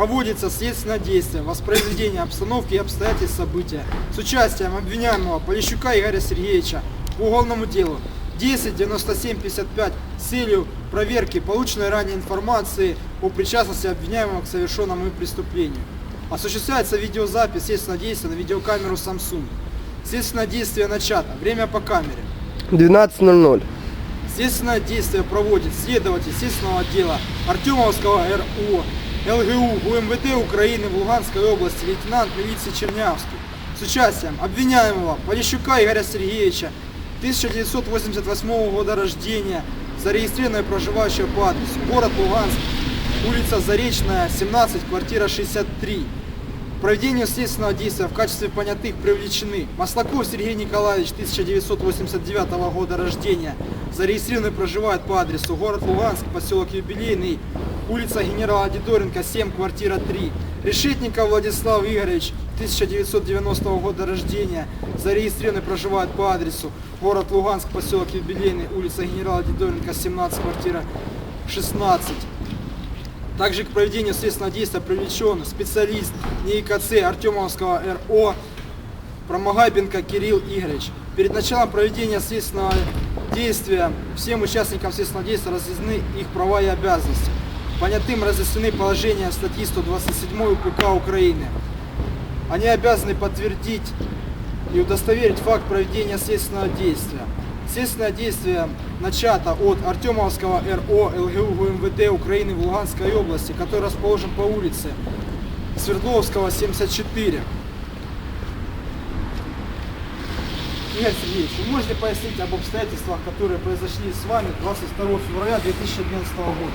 проводится следственное действие, воспроизведение обстановки и обстоятельств события с участием обвиняемого Полищука Игоря Сергеевича по уголовному делу 109755 с целью проверки полученной ранее информации о причастности обвиняемого к совершенному преступлению. Осуществляется видеозапись следственного действия на видеокамеру Samsung. Следственное действие начато. Время по камере. 12.00. Следственное действие проводит следователь следственного отдела Артемовского РУ ЛГУ УМВД Украины в Луганской области лейтенант милиции Чернявский с участием обвиняемого Полищука Игоря Сергеевича 1988 года рождения, зарегистрированного и проживающего по адресу город Луганск, улица Заречная, 17, квартира 63. Проведению следственного действия в качестве понятых привлечены Маслаков Сергей Николаевич, 1989 года рождения, зарегистрированный проживает по адресу город Луганск, поселок Юбилейный, улица генерала Дидоренко, 7, квартира 3. Решетников Владислав Игоревич, 1990 года рождения, зарегистрированный проживает по адресу город Луганск, поселок Юбилейный, улица генерала Дидоренко, 17, квартира 16. Также к проведению следственного действия привлечен специалист НИИКЦ Артемовского РО Промагайбенко Кирилл Игоревич. Перед началом проведения следственного действия всем участникам следственного действия разъяснены их права и обязанности. Понятым разъяснены положения статьи 127 УПК Украины. Они обязаны подтвердить и удостоверить факт проведения следственного действия. Следственное действие начато от Артемовского РО ЛГУ ГУМВД Украины в Луганской области, который расположен по улице Свердловского, 74. Игорь Сергеевич, вы можете пояснить об обстоятельствах, которые произошли с вами 22 февраля 2011 года?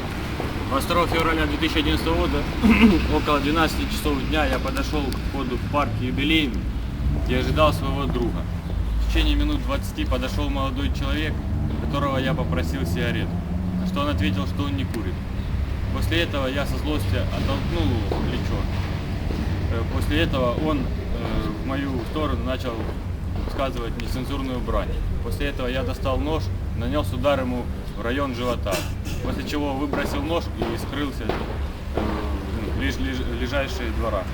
22 февраля 2011 года, около 12 часов дня, я подошел к входу в парк юбилейный, где ожидал своего друга. Течение минут 20 подошел молодой человек, которого я попросил сигарету, на что он ответил, что он не курит. После этого я со злости оттолкнул его в плечо. Э, После этого он э, в мою сторону начал сказывать нецензурную брань. После этого я достал нож, нанес удар ему в район живота, после чего выбросил нож и скрылся э, лиж- двора.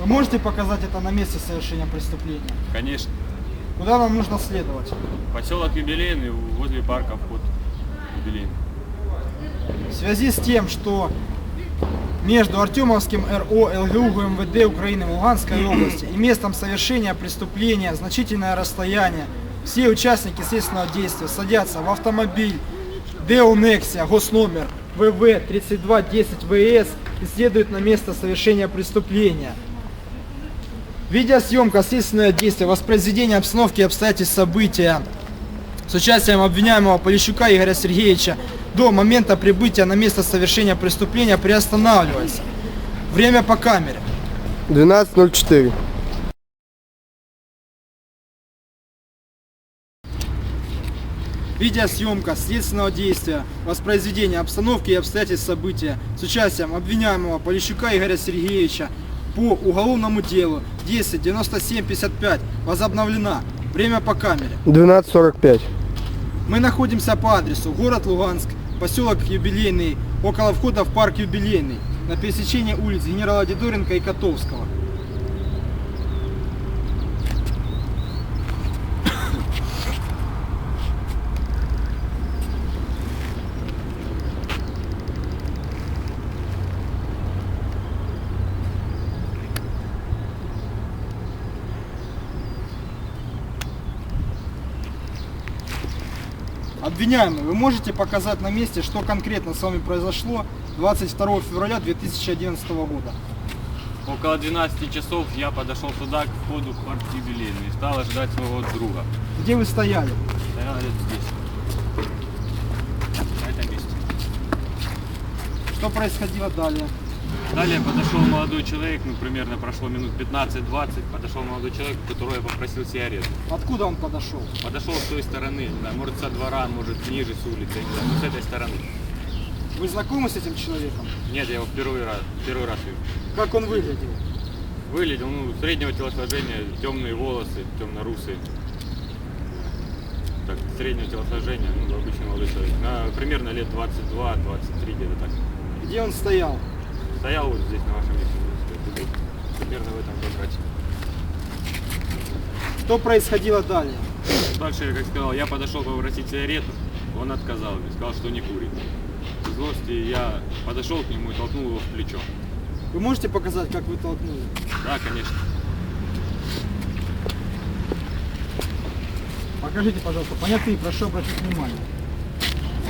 Вы можете показать это на месте совершения преступления? Конечно, Куда нам нужно следовать? поселок Юбилейный возле парка вход Юбилейный. В связи с тем, что между Артемовским РО ЛГУ ГУМВД Украины в Луганской области и местом совершения преступления значительное расстояние, все участники следственного действия садятся в автомобиль Deo Nexia, госномер ВВ 3210 ВС и следуют на место совершения преступления. Видеосъемка, следственное действие, воспроизведение обстановки и обстоятельств события с участием обвиняемого Полищука Игоря Сергеевича до момента прибытия на место совершения преступления приостанавливается. Время по камере. 12.04. Видеосъемка следственного действия, воспроизведение обстановки и обстоятельств события с участием обвиняемого Полищука Игоря Сергеевича по уголовному делу 109755 возобновлена. Время по камере. 12.45. Мы находимся по адресу город Луганск, поселок Юбилейный, около входа в парк Юбилейный, на пересечении улиц генерала Дедоренко и Котовского. Обвиняемый, вы можете показать на месте, что конкретно с вами произошло 22 февраля 2011 года? Около 12 часов я подошел сюда, к входу в парк Юбилейный, и стал ожидать своего друга. Где вы стояли? Стоял где-то здесь. На этом месте. Что происходило далее? Далее подошел молодой человек, ну примерно прошло минут 15-20, подошел молодой человек, которого я попросил сигарету. Откуда он подошел? Подошел с той стороны, не знаю, может со двора, может ниже с улицы, не знаю, ну, с этой стороны. Вы знакомы с этим человеком? Нет, я его первый раз, первый раз вижу. Как он выглядел? Выглядел, ну, среднего телосложения, темные волосы, темно-русые. Так, среднего телосложения, ну, обычный молодой человек. На, примерно лет 22-23, где-то так. Где он стоял? Стоял вот здесь на вашем месте. Примерно в этом квадрате. Что происходило далее? Дальше, как сказал, я подошел попросить сигарету, он отказал мне, сказал, что не курит. В злости я подошел к нему и толкнул его в плечо. Вы можете показать, как вы толкнули? Да, конечно. Покажите, пожалуйста, понятые, прошу обратить внимание.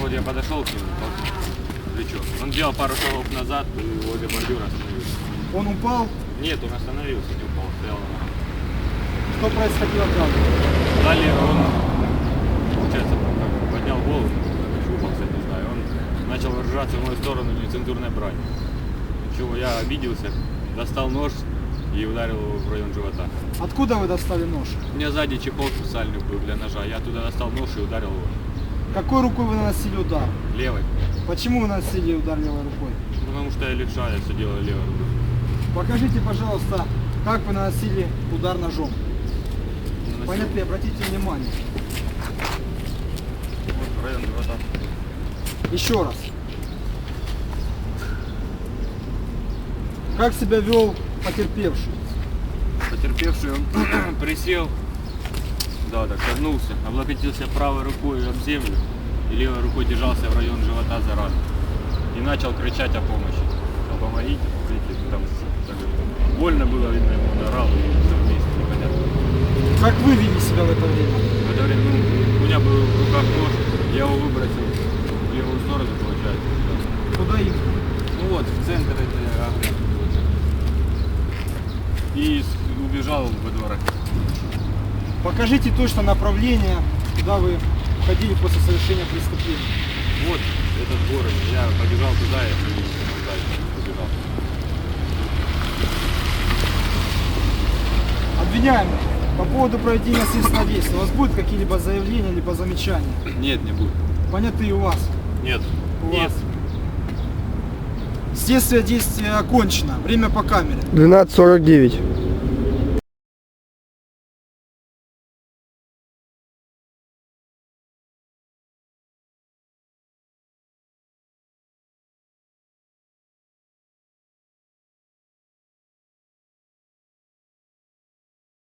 Вот я подошел к нему, толкнул плечо. Он сделал пару шагов назад и возле бордюра остановился. Он упал. Нет, он остановился, не упал, стоял на ногах. Что происходило далее? Далее он, получается, поднял голову, щупался, не знаю, он начал выражаться в мою сторону нецензурной брань. Чего я обиделся, достал нож и ударил его в район живота. Откуда вы достали нож? У меня сзади чехол специальный был для ножа. Я туда достал нож и ударил его Какой рукой вы наносили удар? левой. Почему вы наносили удар левой рукой? Потому что я левша, я все делаю левой рукой. Покажите, пожалуйста, как вы наносили удар ножом. Наносил Понятли, обратите внимание. вот район живота. Еще раз. Как себя вел потерпевший? Потерпевший он присел, да, так согнулся, облокотился правой рукой об землю и левой рукой держался в район живота за рану. И начал кричать о помощи. Сказал, помогите, помогите. Там, так, больно было, видно, ему орал и все вместе, непонятно. Как вы вели себя в это время? В это время ну, у меня был в руках нож, я его выбросил в левую сторону, получается. да. Куда им? Ну вот, в центр этой огня. И убежал во дворах. Покажите точно направление, куда вы ходили после совершения преступления. Вот этот город, я побежал туда и дальше побежал. Обвиняемый, по поводу проведения следственного действия, у вас будут какие-либо заявления, либо замечания? Нет, не будет. Понятые у вас? Нет. У Нет. вас. Следствие действия окончено. Время по камере. 12.49.